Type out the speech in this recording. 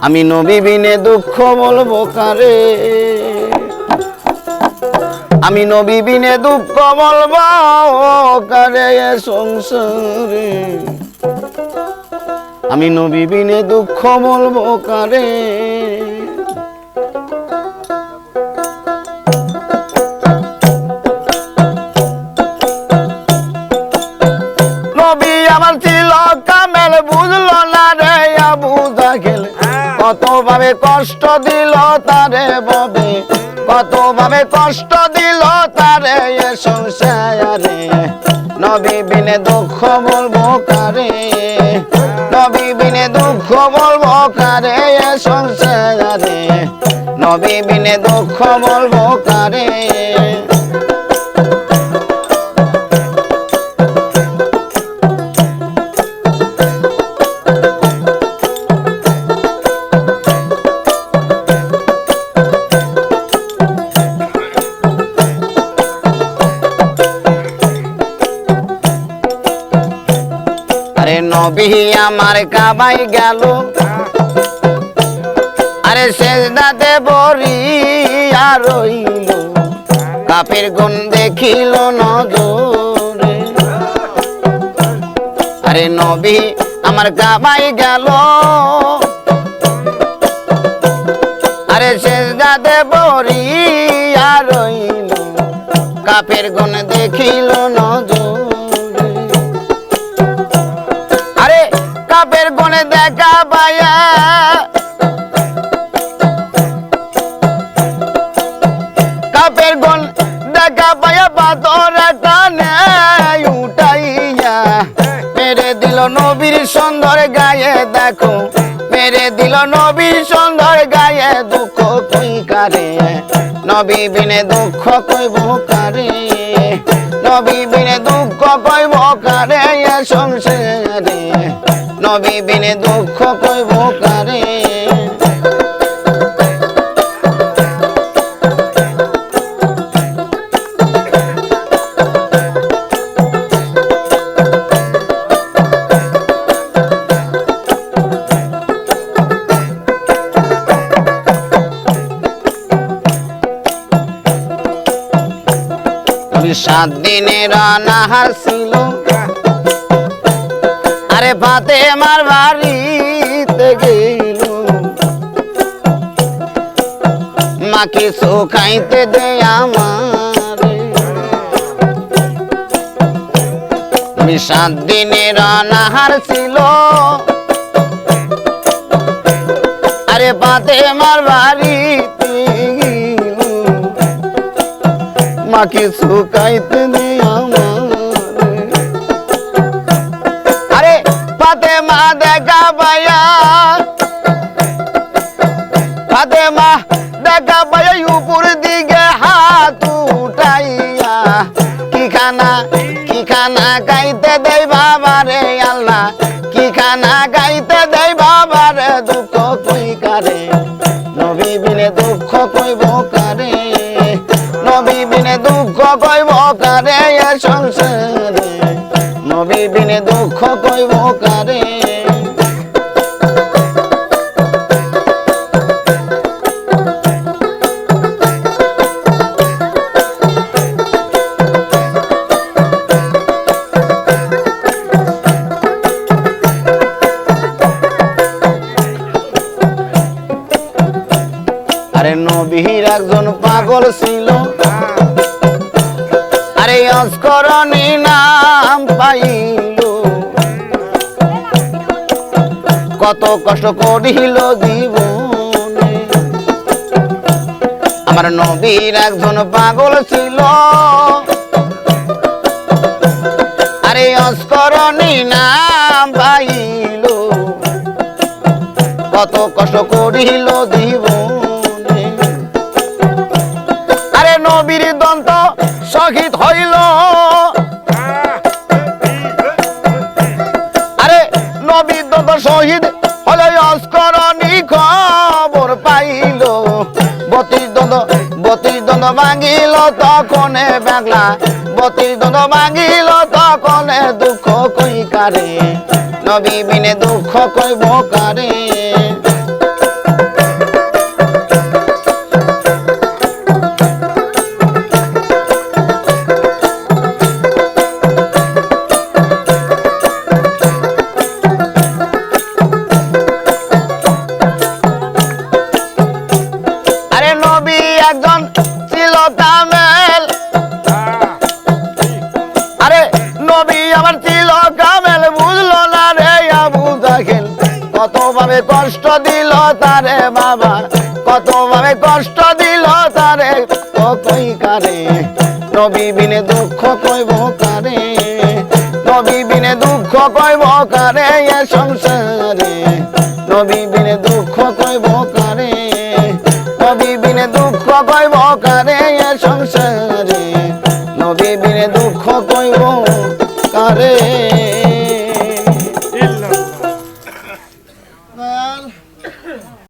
আমি নবীবিনে দুঃখ বলব কারে? আমি নবীবিনে দুঃখ বলব কারে সংসারে? আমি নবীবিনে দুঃখ বলব কারে? কত ভাবে কষ্ট দিল তারে ববে? কত ভাবে কষ্ট দিল তারে এ সংসারে? নবী বিনে দুঃখ বলব কারে? নবী বিনে দুঃখ বলব কারে এ সংসারে? নবী বিনে দুঃখ বলব কারে? নবী আমার কাবাই গেল। আরে শেষদাতে বরি আর রইল। কাপের গুণ দেখিল আরে নবী, আমার কাবাই গেল। আরে শেষদাতে বরি আর রইল। কাপের গুণ দেখিল নজরে দিল নবীর সুন্দর গায়ে দেখো। মেরে দিল নবীর সুন্দর গায়ে দুঃখ কই কারে? নবী বিনে দুঃখ কইব কারে? নবী বিনে দুঃখ কইব কারে নবী বিনে দুঃখ কইব কারে? সাত দিনের অনাহার ছিল। ফাতে আমার বাড়িতে গেল। মাকে খাইতে দে আমারে। আমি সাত দিনের অনাহার ছিল। আরে পাতে আমার বাড়িতে মাকে শুকাইতে দে আমারে। পাতে মা দেখা পায়া। পাতে মা দেখা পায়া, উপর দিকে হাত উঠাইয়া। কি খানা কি খানা গাইতে দেই বাবা রে আল্লাহ। কি খানা গাইতে দেই বাবা রে দুঃখ কই কারে? নবী বিনে দুঃখ কইব কারে? নবী বিনে দুঃখ কইব কারে সংসারে? নবী বিনে দুঃখ কইব কারে পাগল আরে অস্করণী নাম পাইল। কত কষ্ট করিল জীবনে। আমার নবীর একজন পাগল ছিল। আরে অস্করণী নাম পাইল। কত কষ্ট করিল জীবনে। নবীর দন্ত শহীদ হইল। আরে নবীর দন্ত শহীদ হলে অস্করণী খবর পাইল। বত্রিশ দন্ত বত্রিশ দন্ত ভাঙিল তখনে বাংলা। বত্রিশ দন্ত ভাঙিল তখনে দুঃখ কই কারে? নবী বিনে দুঃখ কইব কারে? কামেল আরে নবী আমার ছিল কামেল বুঝলো না রে আবু জাহেল। কষ্ট দিল তারে বাবা কষ্ট দিল তারে, কতই কারে। নবী বিনে দুঃখ কইব কারে, নবী বিনে দুঃখ কইব কারে এ সংসারে। নবী বিনে দুঃখ কইব কারে বিনে দুঃখ কইব কারে সংসারে? নবী বিনে দুঃখ কইব কারে?